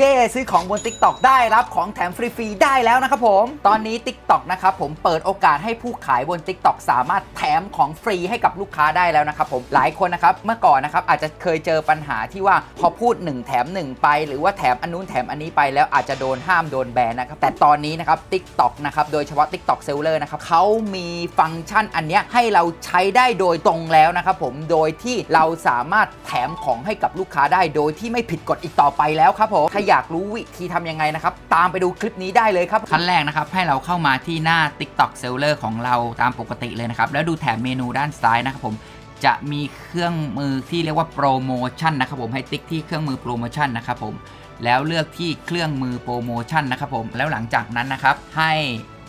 เย่ซื้อของบน TikTok ได้รับของแถมฟรีๆได้แล้วนะครับผม ตอนนี้ TikTok นะครับผมเปิดโอกาสให้ผู้ขายบน TikTok สามารถแถมของฟรีให้กับลูกค้าได้แล้วนะครับผมหลายคนนะครับเมื่อก่อนนะครับอาจจะเคยเจอปัญหาที่ว่าพอพูด 1 แถม 1 ไป หรือว่าแถมอันนู้นแถมอันนี้ไปแล้วอาจจะโดนห้ามโดนแบนนะครับแต่ตอนนี้นะครับ TikTok นะครับโดยเฉพาะ TikTok Seller นะครับเขามีฟังก์ชันอันนี้ให้เราใช้ได้โดยตรงแล้วนะครับผมโดยที่เราสามารถแถมของให้กับลูกค้าได้ โดยที่ไม่ผิดกฎอีกต่อไปแล้วครับผมถ้าอยากรู้วิธีทำยังไงนะครับ ตามไปดูคลิปนี้ได้เลยครับขั้นแรกนะครับ ให้เราเข้ามาที่หน้า TikTok Seller ของเราตามปกติเลยนะครับ แล้วดูแถบเมนูด้านซ้ายนะครับผมจะมีเครื่องมือที่เรียกว่าโปรโมชั่นนะครับผมให้ติ๊กที่เครื่องมือโปรโมชั่นนะครับผมแล้วเลือกที่เครื่องมือโปรโมชั่นนะครับผมแล้วหลังจากนั้นนะครับให้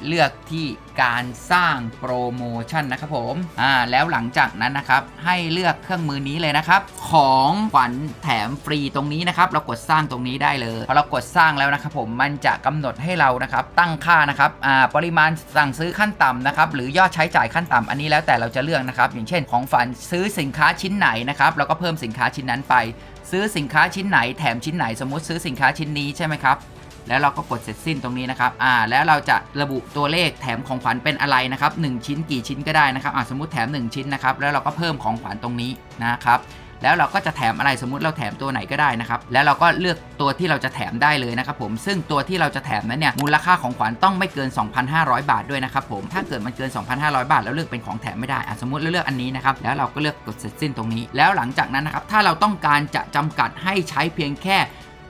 เลือกที่การสร้างโปรโมชั่นนะครับผมอ่าแล้วหลังจากนั้นนะครับให้เลือกเครื่องมือนี้เลยนะครับของขวัญแถมฟรีตรงนี้นะครับเรากดสร้างตรงนี้ได้เลยพอเรากดสร้างแล้วนะครับผมมันจะกำหนดให้เรานะครับตั้งค่านะครับอ่าปริมาณสั่งซื้อขั้นต่ำนะครับหรือยอดใช้จ่ายขั้นต่ำอันนี้แล้วแต่เราจะเลือกนะครับอย่างเช่น ของฝันซื้อสินค้าชิ้นไหนนะครับเราก็เพิ่มสินค้าชิ้นนั้นไป ซื้อสินค้าชิ้นไหนแถมชิ้นไหนสมมติซื้อสินค้าชิ้นนี้ใช่ไหมครับ แล้วเราก็กดเสร็จสิ้นตรงนี้นะครับอ่าแล้วเราจะระบุตัวเลขแถมของขวัญเป็นอะไรนะครับ1ชิ้นกี่ชิ้นก็ได้นะครับอ่าสมมติแถม 1 ชิ้นนะครับแล้วเราก็เพิ่มของขวัญตรงนี้นะครับแล้วเราก็จะแถมอะไรสมมุติเราแถมตัวไหนก็ได้นะครับ แล้วเราก็เลือกตัวที่เราจะแถมได้เลยนะครับผมซึ่งตัวที่เราจะแถมนั้นเนี่ยมูลค่าของขวัญต้องไม่เกิน 2,500 บาทด้วยนะครับผมถ้าเกิดมันเกิน 2,500 บาท แล้วเลือกเป็นของแถมไม่ได้อะสมมติเราเลือกอันนี้นะครับแล้วเราก็เลือกกดเสร็จสิ้นตรงนี้ แล้วหลังจากนั้นนะครับถ้าเราต้องการจะจำกัดให้ใช้เพียงแค่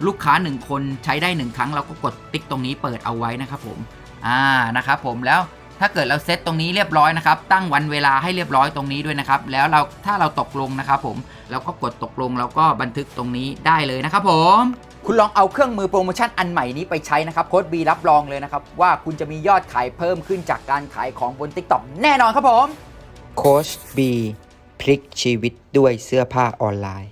ลูกค้า 1 คนใช้ได้ 1 ครั้งเราก็กดติ๊กตรงนี้เปิดเอาไว้นะครับผมอ่านะครับผมแล้วถ้าเกิดเราเซตตรงนี้เรียบร้อยนะครับ ตั้งวันเวลาให้เรียบร้อยตรงนี้ด้วยนะครับ แล้วเราถ้าเราตกลงนะครับผมเราก็กดตกลงแล้วก็บันทึกตรงนี้ได้เลยนะครับผมคุณลองเอาเครื่องมือโปรโมชั่นอันใหม่นี้ไปใช้นะครับโค้ดบีรับรองเลยนะครับ ว่าคุณจะมียอดขายเพิ่มขึ้นจากการขายของบน TikTok แน่นอนครับผมโค้ชบีพลิกชีวิตด้วยเสื้อผ้าออนไลน์